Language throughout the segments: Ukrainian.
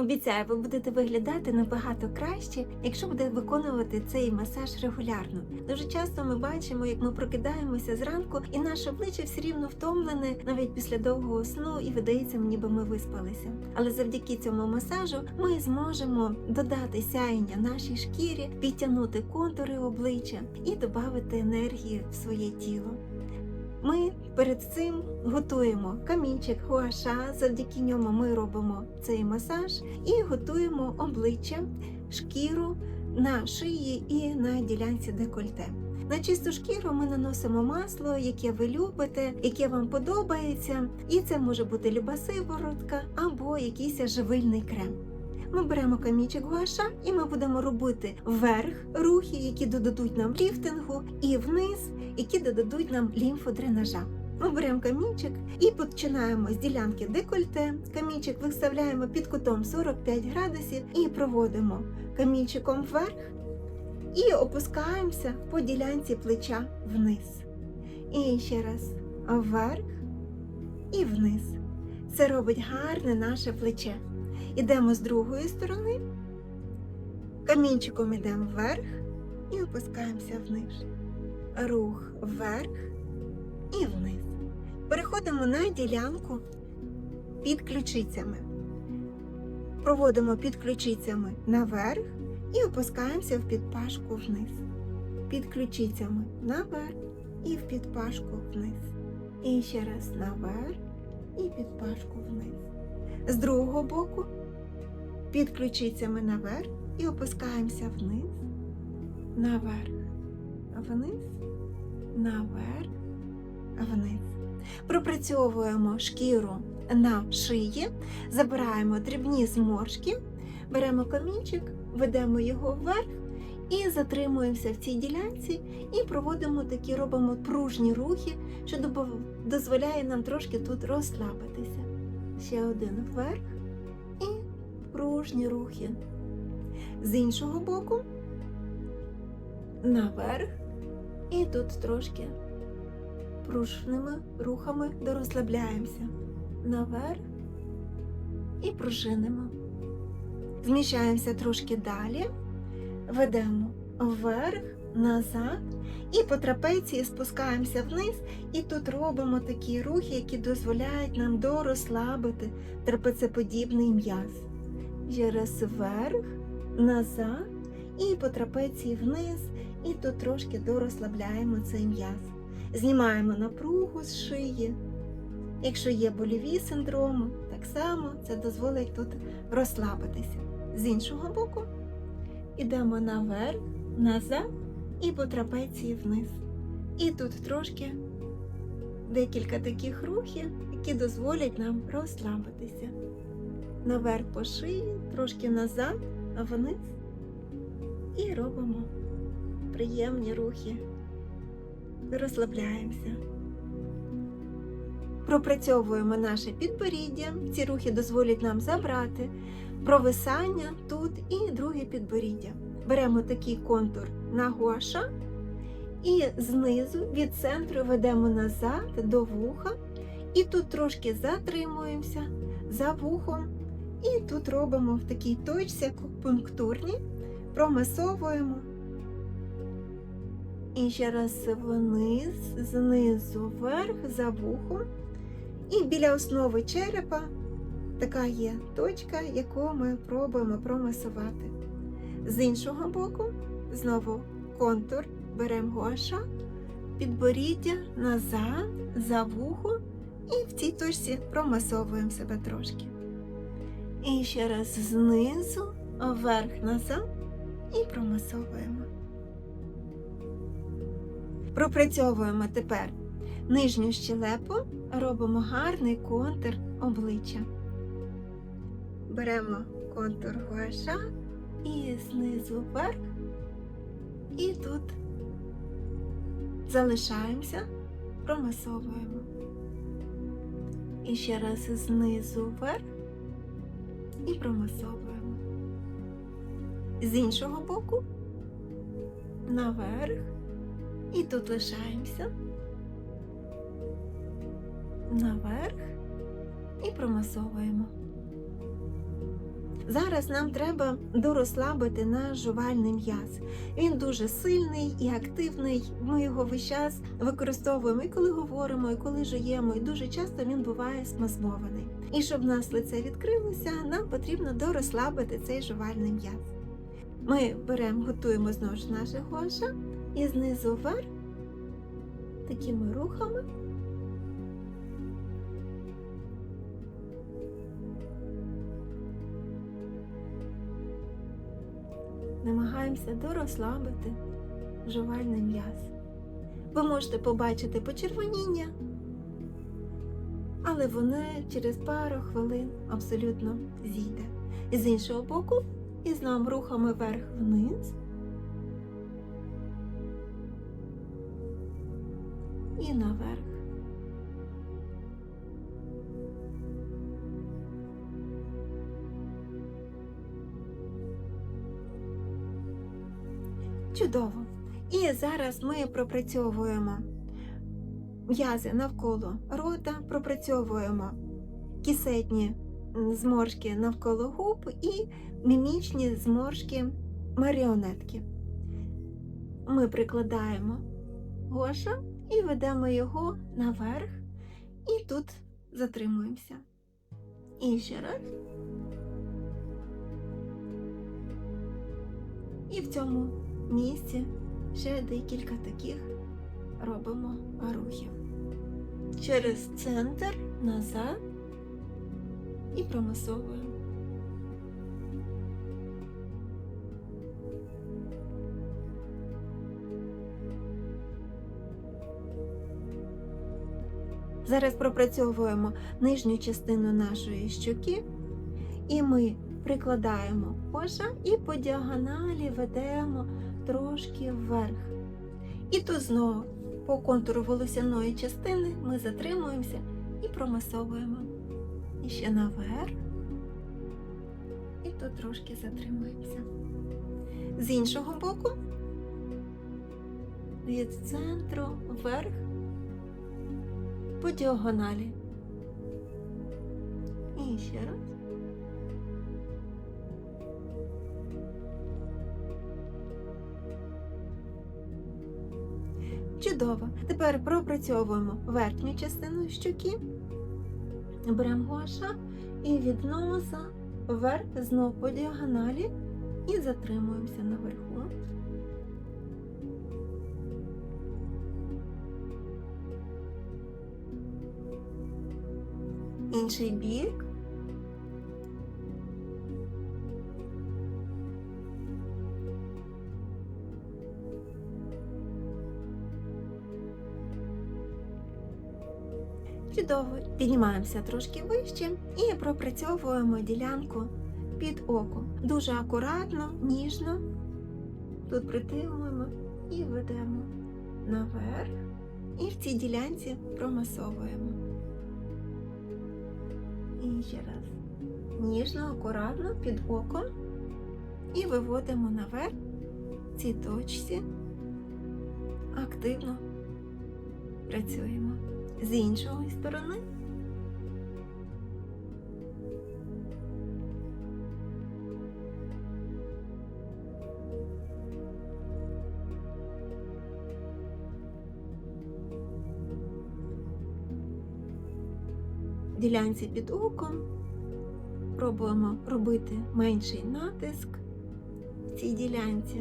Обіцяю, ви будете виглядати набагато краще, якщо буде виконувати цей масаж регулярно. Дуже часто ми бачимо, як ми прокидаємося зранку, і наше обличчя все рівно втомлене навіть після довгого сну, і видається, ніби ми виспалися. Але завдяки цьому масажу ми зможемо додати сяєння нашій шкірі, підтягнути контури обличчя і додати енергії в своє тіло. Ми перед цим готуємо камінчик гуаша, завдяки ньому ми робимо цей масаж і готуємо обличчя, шкіру на шиї і на ділянці декольте. На чисту шкіру ми наносимо масло, яке ви любите, яке вам подобається, і це може бути люба сиворотка або якийсь живильний крем. Ми беремо камінчик гуаша і ми будемо робити вверх рухи, які додадуть нам ліфтингу, і вниз, які додадуть нам лімфодренажа. Ми беремо камінчик і починаємо з ділянки декольте. Камінчик виставляємо під кутом 45 градусів і проводимо камінчиком вверх і опускаємося по ділянці плеча вниз. І ще раз вверх і вниз. Це робить гарне наше плече. Ідемо з другої сторони, камінчиком йдемо вверх і опускаємося вниз. Рух вверх і вниз. Переходимо на ділянку під ключицями. Проводимо під ключицями наверх і опускаємося в підпашку вниз. Під ключицями наверх і в підпашку вниз. І ще раз наверх і підпашку вниз. З другого боку під ключицями наверх і опускаємося вниз, наверх, вниз, наверх, вниз. Пропрацьовуємо шкіру на шиї, забираємо дрібні зморшки, беремо камінчик, ведемо його вверх і затримуємося в цій ділянці і проводимо такі, робимо пружні рухи, що дозволяє нам трошки тут розслабитися. Ще один вверх і пружні рухи. З іншого боку наверх і тут трошки пружними рухами дорозслабляємося. Наверх і пружинимо. Зміщаємося трошки далі, ведемо вверх, назад і по трапеції спускаємося вниз, і тут робимо такі рухи, які дозволяють нам дорозслабити трапецеподібний м'яз. Ще раз вверх, назад і по трапеції вниз, і тут трошки дорозслабляємо цей м'яз. Знімаємо напругу з шиї. Якщо є боліві синдроми, так само це дозволить тут розслабитися. З іншого боку, ідемо наверх, назад і по трапеції вниз. І тут трошки декілька таких рухів, які дозволять нам розслабитися. Наверх по шиї, трошки назад, вниз. І робимо приємні рухи. Розслабляємося. Пропрацьовуємо наше підборіддя. Ці рухи дозволять нам забрати провисання тут і друге підборіддя. Беремо такий контур на гуаша і знизу від центру ведемо назад до вуха. І тут трошки затримуємося за вухом. І тут робимо в такій точці акупунктурні, промасовуємо. І ще раз вниз, знизу вверх, за вухом. І біля основи черепа така є точка, яку ми пробуємо промасувати. З іншого боку, знову контур, беремо гуаша, підборіддя назад, за вухо, і в цій точці промасовуємо себе трошки. І ще раз знизу, вверх назад і промасовуємо. Пропрацьовуємо тепер нижню щелепу, робимо гарний контур обличчя. Беремо контур гуаша і знизу вверх, і тут залишаємося, промасовуємо. І ще раз знизу вверх і промасовуємо. З іншого боку наверх. І тут лишаємося наверх і промасовуємо. Зараз нам треба дорозслабити наш жувальний м'яз. Він дуже сильний і активний. Ми його весь час використовуємо і коли говоримо, і коли жуємо, і дуже часто він буває спазмований. І щоб в нас лице відкрилося, нам потрібно дорозслабити цей жувальний м'яз. Ми беремо, готуємо знову ж наше гоша і знизу вверх такими рухами. Намагаємося дорозслабити жувальний м'яз. Ви можете побачити почервоніння, але воно через пару хвилин абсолютно зійде. І з іншого боку, і знову рухами вверх-вниз. І наверх. Чудово. І зараз ми пропрацьовуємо м'язи навколо рота, пропрацьовуємо кісетні зморшки навколо губ і мімічні зморшки маріонетки. Ми прикладаємо гоша і ведемо його наверх, і тут затримуємося. І ще раз. І в цьому місці ще декілька таких робимо рухів. Через центр назад і промасовуємо. Зараз пропрацьовуємо нижню частину нашої щоки, і ми прикладаємо коша і по діагоналі ведемо трошки вверх. І тут знову по контуру волосяної частини ми затримуємося і промасовуємо. І ще наверх. І тут трошки затримуємося. З іншого боку, від центру вверх по діагоналі. І ще раз. Чудово. Тепер пропрацьовуємо верхню частину щоки, беремо гоша і від носа вверх знову по діагоналі і затримуємося наверху. Інший бік. Чудово. Піднімаємося трошки вище і пропрацьовуємо ділянку під оком. Дуже акуратно, ніжно. Тут притримуємо і ведемо наверх. І в цій ділянці промасовуємо. І ще раз. Ніжно, акуратно під оком. І виводимо наверх цій точці. Активно працюємо з іншої сторони. Ділянці під оком пробуємо робити менший натиск в цій ділянці.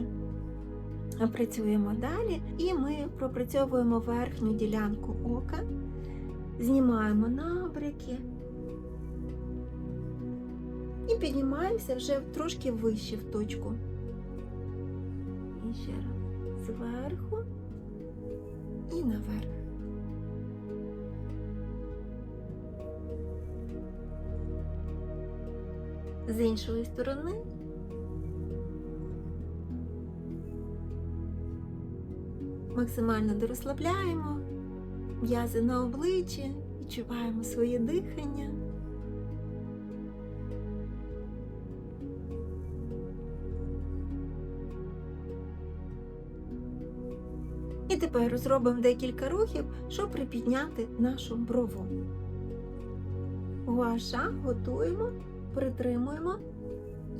Працюємо далі, і ми пропрацьовуємо верхню ділянку ока, знімаємо набряки і піднімаємося вже трошки вище в точку. І ще раз зверху і наверх. З іншої сторони максимально дорозслабляємо м'язи на обличчі, відчуваємо своє дихання. І тепер зробимо декілька рухів, щоб припідняти нашу брову. Гуаша готуємо, притримуємо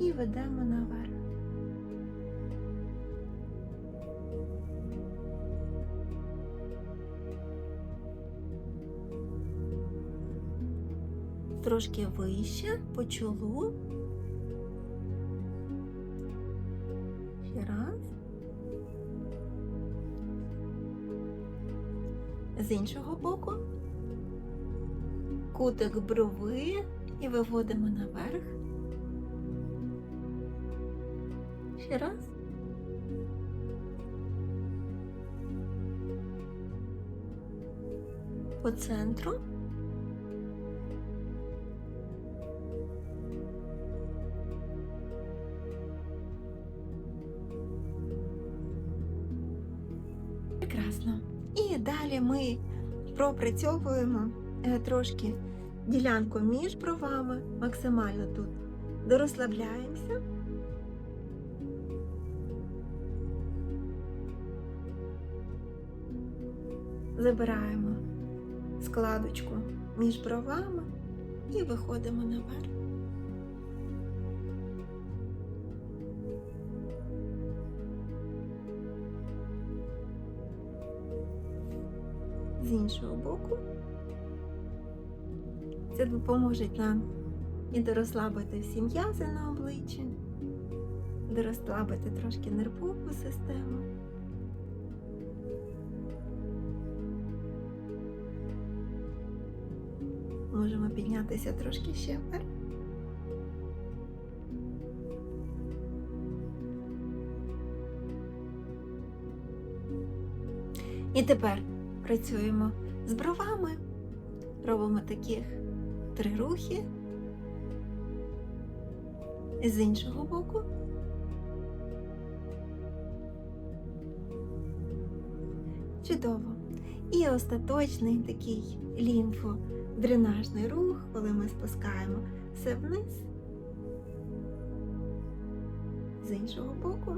і ведемо наверх. Трошки вище по чолу. Ще раз. З іншого боку. Кутик брови і виводимо наверх. Ще раз. По центру. Прекрасно. І далі ми пропрацьовуємо е, трошки ділянку між бровами, максимально тут дорозслабляємося. Забираємо складочку між бровами і виходимо наверх. Іншого боку. Це допоможе нам і дорозслабити всі м'язи на обличчі, дорозслабити трошки нервову систему. Можемо піднятися трошки ще вверх. І тепер працюємо з бровами, робимо таких три рухи. З іншого боку. Чудово. І остаточний такий лімфодренажний рух, коли ми спускаємо все вниз. З іншого боку.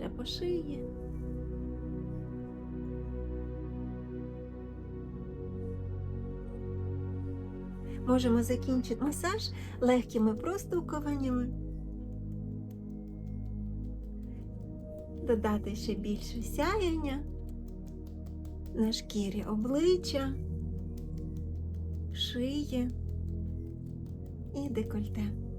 Ще по шиї. Можемо закінчити масаж легкими простукуваннями, додати ще більше сяяння на шкірі обличчя, шиї і декольте.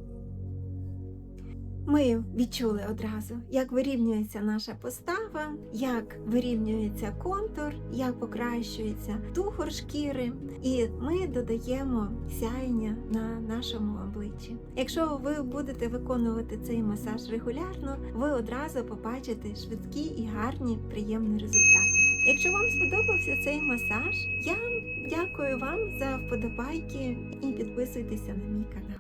Ми відчули одразу, як вирівнюється наша постава, як вирівнюється контур, як покращується тухор шкіри, і ми додаємо сяєння на нашому обличчі. Якщо ви будете виконувати цей масаж регулярно, ви одразу побачите швидкі і гарні приємні результати. Якщо вам сподобався цей масаж, я дякую вам за вподобайки і підписуйтеся на мій канал.